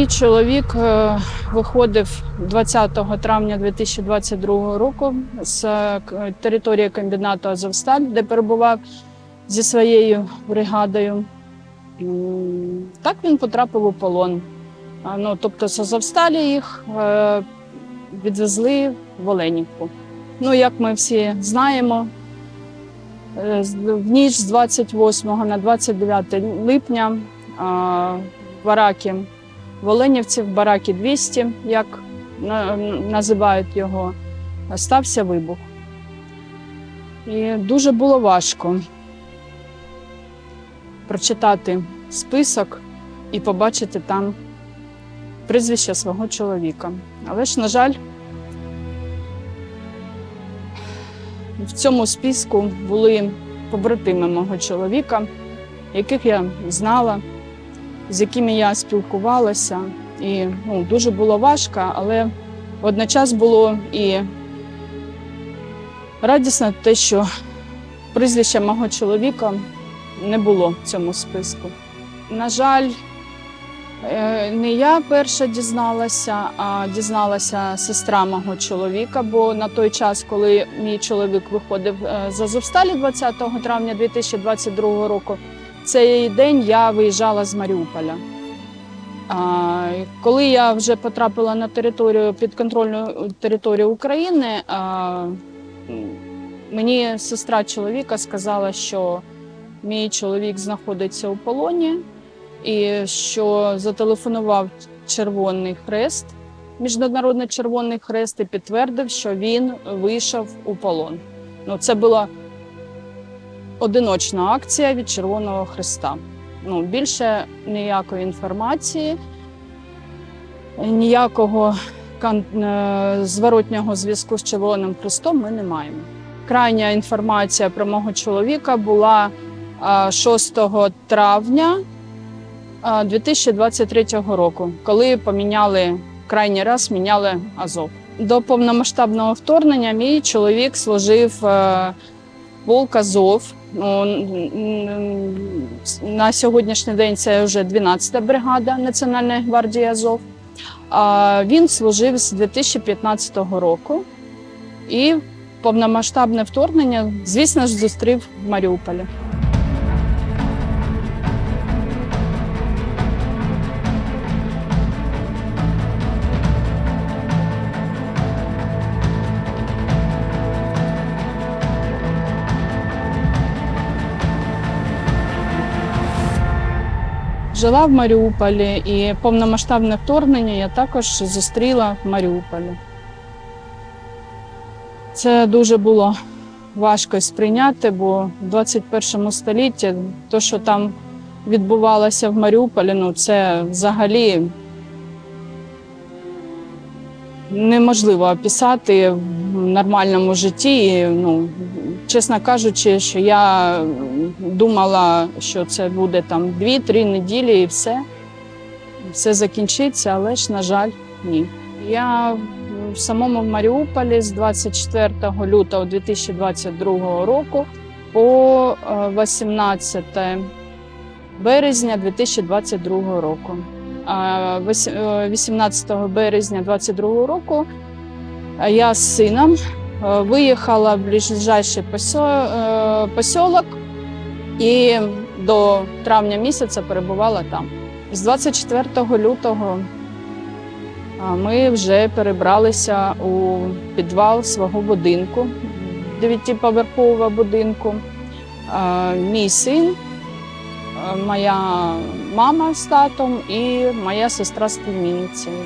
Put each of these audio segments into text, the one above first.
Мій чоловік е, виходив 20 травня 2022 року з е, території комбінату Азовсталь, де перебував зі своєю бригадою. Так він потрапив у полон. Ну, тобто з Азовсталі їх е, відвезли в Оленівку. Ну, як ми всі знаємо, в ніч з 28 на 29 липня в бараки в Оленівці, в баракі 200, як називають його, стався вибух. І дуже було важко прочитати список і побачити там прізвище свого чоловіка. Але ж, на жаль, в цьому списку були побратими мого чоловіка, яких я знала, з якими я спілкувалася. І ну, дуже було важко, але водночас було і радісно те, що прізвища мого чоловіка не було в цьому списку. На жаль, е, не я перша дізналася, а дізналася сестра мого чоловіка, бо на той час, коли мій чоловік виходив е, з Азовсталі 20 травня 2022 року, цей день я виїжджала з Маріуполя. Коли я вже потрапила на територію підконтрольну територію України, мені сестра чоловіка сказала, що мій чоловік знаходиться у полоні, і що зателефонував Червоний Хрест, Міжнародний Червоний Хрест, і підтвердив, що він вийшов у полон. Ну, це була одиночна акція від Червоного Хреста. Ну, більше ніякої інформації, ніякого е, зворотнього зв'язку з Червоним Хрестом ми не маємо. Крайня інформація про мого чоловіка була 6 травня 2023 року, коли поміняли крайній раз міняли Азов. До повномасштабного вторгнення мій чоловік служив е, полк Азов. На сьогоднішній день це вже 12-та бригада Національної гвардії Азов. Він служив з 2015 року і повномасштабне вторгнення, звісно ж, зустрів в Маріуполі. Жила в Маріуполі і повномасштабне вторгнення я також зустріла в Маріуполі. Це дуже було важко сприйняти, бо в 21 столітті те, що там відбувалося в Маріуполі, ну це взагалі неможливо описати в нормальному житті. Ну, чесно кажучи, що я думала, що це буде там 2-3 неділі і все. Все закінчиться, але ж, на жаль, ні. Я в самому Маріуполі з 24 лютого 2022 року по е, 18 березня 2022 року. А вось- е, 18 березня 2022 року я з сином е, виїхала в ближайший посьо- е, і до травня місяця перебувала там. З 24 лютого ми вже перебралися у підвал свого будинку, дев'ятиповерхового будинку. Мій син, моя мама з татом і моя сестра з племінницею.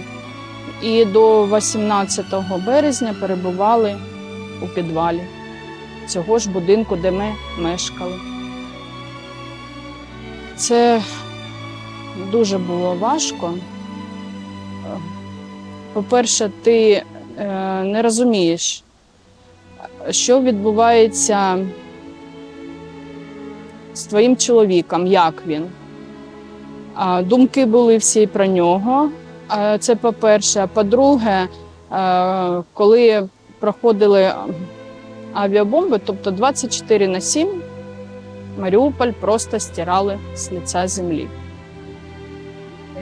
І до 18 березня перебували у підвалі цього ж будинку, де ми мешкали. Це дуже було важко. По-перше, ти е, не розумієш, що відбувається з твоїм чоловіком, як він. Думки були всі про нього. Це по-перше. А по-друге, коли проходили авіабомби, тобто 24 на 7, Маріуполь просто стирали з лиця землі.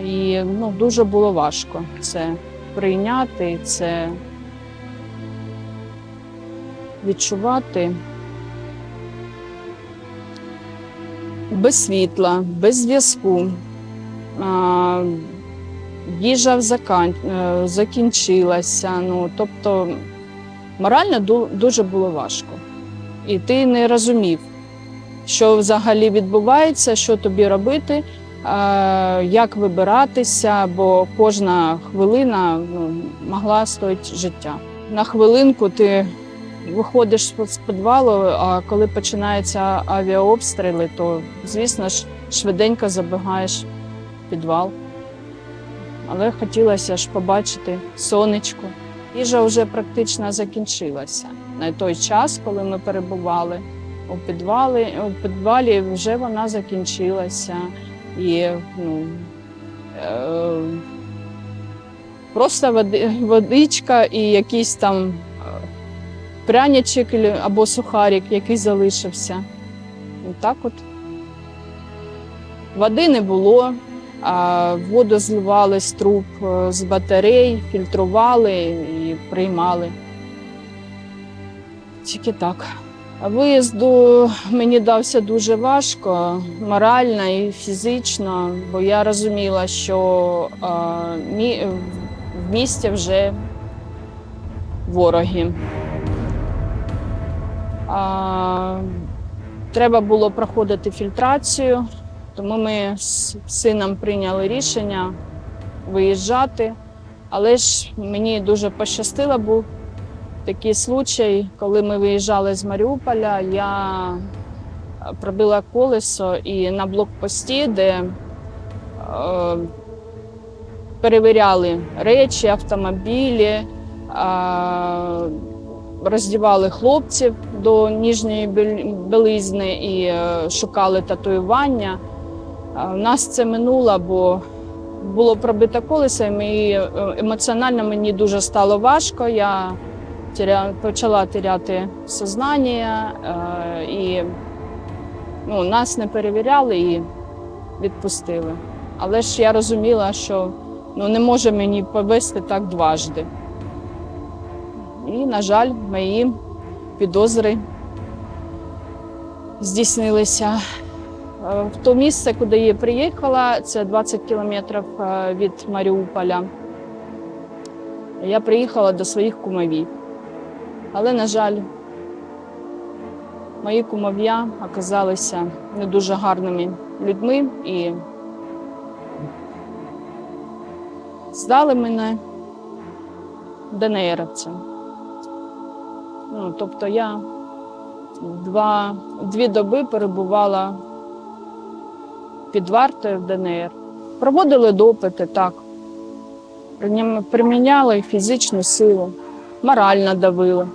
І ну, дуже було важко це прийняти, це відчувати. Без світла, без зв'язку. Їжа закан... е, закінчилася. Ну, тобто морально дуже було важко. І ти не розумів, що взагалі відбувається, що тобі робити, як вибиратися, бо кожна хвилина ну, могла стоїти життя. На хвилинку ти виходиш з підвалу, а коли починаються авіаобстріли, то, звісно ж, швиденько забігаєш в підвал. Але хотілося ж побачити сонечко. Їжа вже практично закінчилася. На той час, коли ми перебували у підвалі, у підвалі вже вона закінчилася. І ну, е, просто води, водичка і якийсь там пряничок ілі- або сухарик, який залишився. І так от. Води не було, а воду зливали з труб е, з батарей, фільтрували і приймали. Тільки так. Виїзду мені дався дуже важко, морально і фізично, бо я розуміла, що в місті вже вороги. Треба було проходити фільтрацію, тому ми з сином прийняли рішення виїжджати. Але ж мені дуже пощастило, був такий случай, коли ми виїжджали з Маріуполя, я пробила колесо і на блокпості, де е, перевіряли речі, автомобілі, е, роздівали хлопців до ніжньої білизни і е, шукали татуювання. Е, У нас це минуло, бо було пробито колесо, і е, емоціонально мені дуже стало важко. Я почала теряти сознання, е, і ну, нас не перевіряли і відпустили. Але ж я розуміла, що ну, не може мені повести так дважди. І, на жаль, мої підозри здійснилися. Е, В то місце, куди я приїхала, це 20 кілометрів е, від Маріуполя. Я приїхала до своїх кумовів. Але, на жаль, мої кумов'я оказалися не дуже гарними людьми і здали мене ДНРівцям. Ну, тобто я два, дві доби перебувала під вартою в ДНР. Проводили допити, так. Приміняли фізичну силу, морально давили.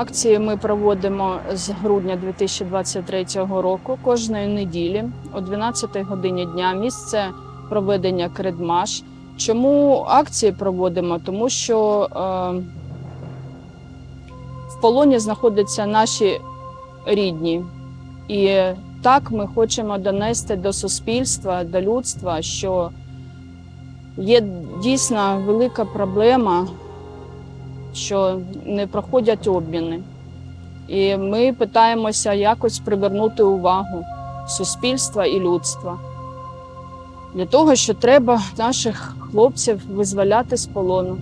Акції ми проводимо з грудня 2023 року кожної неділі о 12 годині дня. Місце проведення Кредмаш. Чому акції проводимо? Тому що е, в полоні знаходяться наші рідні. І так ми хочемо донести до суспільства, до людства, що є дійсно велика проблема, що не проходять обміни. І ми питаємося якось привернути увагу суспільства і людства для того, що треба наших хлопців визволяти з полону.